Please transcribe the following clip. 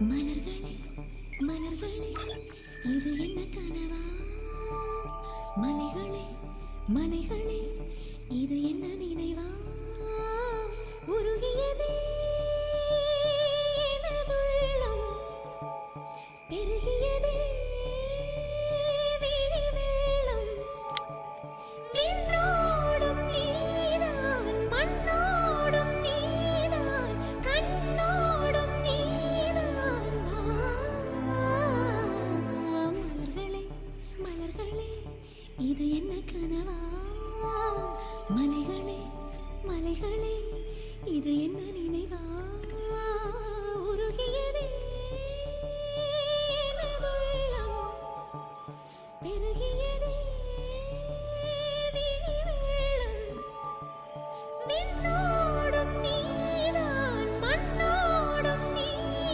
மலர்களே மலர்களே இது என்ன கனவா? மலைகளே மலைகளே இது என்ன நினைவு? இது என்ன கனவா மலைகளே மலைகளே இது என்ன நினைவா உருகியதே பெருகியதே